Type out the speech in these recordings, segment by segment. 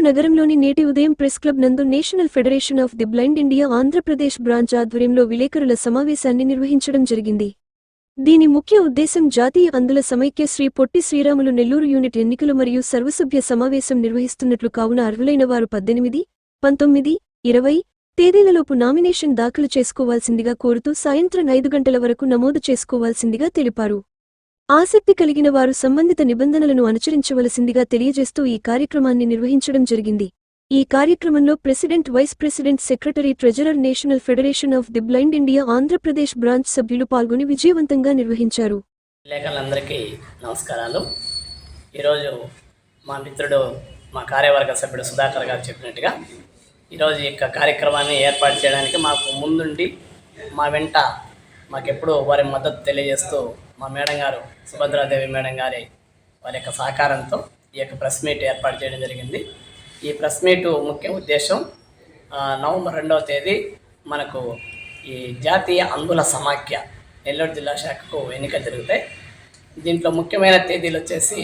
నగరంలోని నేటి ఉదయం ప్రెస్ క్లబ్ నందు national federation of the blind India Andhra Pradesh branch ఆధ్వర్యంలో విలేకరుల సమావేశాన్ని నిర్వహించడం జరిగింది. దీని ముఖ్య ఉద్దేశం జాతీయ అందుల సమైక్య శ్రీ పొట్టి శ్రీరాములు నెల్లూరు యూనిట్ ఎన్నికలు మరియు సర్వసభ్య సమావేశం నిర్వహిస్తున్నట్లు కావున అర్హులైన వారు పద్దెనిమిది పంతొమ్మిది ఇరవై తేదీలలోపు నామినేషన్ దాఖలు చేసుకోవాల్సిందిగా కోరుతూ సాయంత్రం ఐదు గంటల వరకు నమోదు చేసుకోవాల్సిందిగా తెలిపారు. ఆసక్తి కలిగిన వారు సంబంధిత నిబంధనలను అనుసరించవలసిందిగా తెలియజేస్తూ ఈ కార్యక్రమాన్ని నిర్వహించడం జరిగింది. ఈ కార్యక్రమంలో president vice president secretary treasurer national federation of the blind India Andhra Pradesh branch సభ్యులు పాల్గొని విజయవంతంగా నిర్వహించారు. లేఖలందరికీ నమస్కారాలు. ఈరోజు మా మిత్రుడు మా కార్యవర్గ సభ్యుడు సుధాకర్ గారు చెప్పినట్టుగా ఈరోజు ఈ యొక్క కార్యక్రమాన్ని ఏర్పాటు చేయడానికి మాకు ముందుండి మా వెంట మాకెప్పుడు వారి మద్దతు తెలియజేస్తూ మా మేడం గారు సుభద్రాదేవి మేడం గారి వారి యొక్క సహకారంతో ఈ యొక్క ప్రెస్ మీట్ ఏర్పాటు చేయడం జరిగింది. ఈ ప్రెస్ మీటు ముఖ్య ఉద్దేశం నవంబర్ రెండవ తేదీ మనకు ఈ జాతీయ అంగుల సమాఖ్య నెల్లూరు జిల్లా శాఖకు ఎన్నికలు జరుగుతాయి. దీంట్లో ముఖ్యమైన తేదీలు వచ్చేసి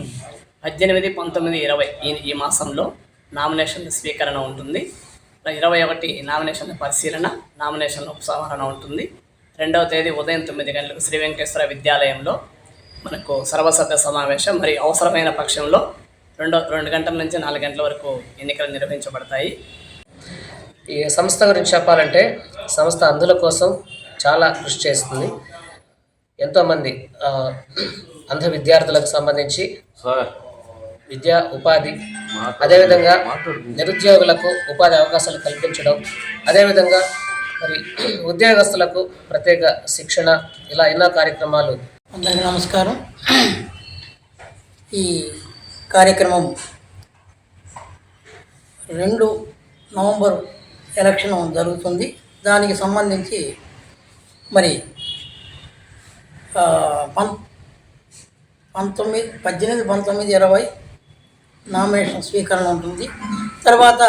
పద్దెనిమిది పంతొమ్మిది ఇరవై ఈ ఈ మాసంలో నామినేషన్ల స్వీకరణ ఉంటుంది. ఇరవై ఒకటి నామినేషన్ల పరిశీలన నామినేషన్ల ఉపసంహరణ ఉంటుంది. రెండవ తేదీ ఉదయం తొమ్మిది గంటలకు శ్రీ వెంకటేశ్వర విద్యాలయంలో మనకు సర్వసభ్య సమావేశం మరి అవసరమైన పక్షంలో రెండో రెండు గంటల నుంచి నాలుగు గంటల వరకు ఎన్నికలు నిర్వహించబడతాయి. ఈ సంస్థ గురించి చెప్పాలంటే సంస్థ అందుల కోసం చాలా కృషి చేస్తుంది. ఎంతోమంది అంధ విద్యార్థులకు సంబంధించి విద్యా ఉపాధి అదేవిధంగా నిరుద్యోగులకు ఉపాధి అవకాశాలు కల్పించడం అదేవిధంగా మరి ఉద్యోగస్తులకు ప్రత్యేక శిక్షణ ఇలా ఎన్నో కార్యక్రమాలు. అందరికీ నమస్కారం. ఈ కార్యక్రమం రెండు నవంబర్ ఎలక్షన్ జరుగుతుంది. దానికి సంబంధించి మరి పం పంతొమ్మిది పద్దెనిమిది పంతొమ్మిది ఇరవై నామినేషన్ స్వీకరణ ఉంటుంది. తర్వాత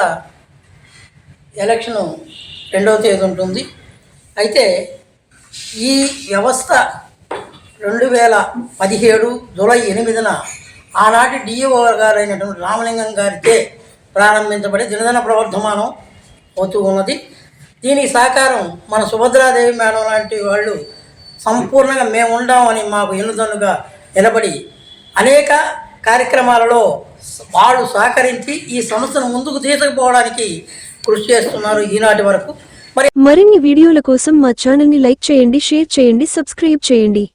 ఎలక్షను రెండవ తేదీ ఉంటుంది. అయితే ఈ వ్యవస్థ రెండు వేల పదిహేడు జూలై ఎనిమిదిన ఆనాటి డిఈఓ గారైనటువంటి రామలింగం గారిచే ప్రారంభించబడి దినదిన ప్రవర్ధమానం అవుతూ ఉన్నది. దీనికి సహకారం మన సుభద్రాదేవి మేడం లాంటి వాళ్ళు సంపూర్ణంగా మేము ఉండామని మాకు ఎన్నుదన్నుగా నిలబడి అనేక కార్యక్రమాలలో వాళ్ళు సహకరించి ఈ సంస్థను ముందుకు తీసుకుపోవడానికి కృషి చేస్తున్నారు ఈనాటి వరకు. మరిన్ని వీడియోల కోసం మా ఛానల్ని లైక్ చేయండి షేర్ చేయండి సబ్స్క్రైబ్ చేయండి.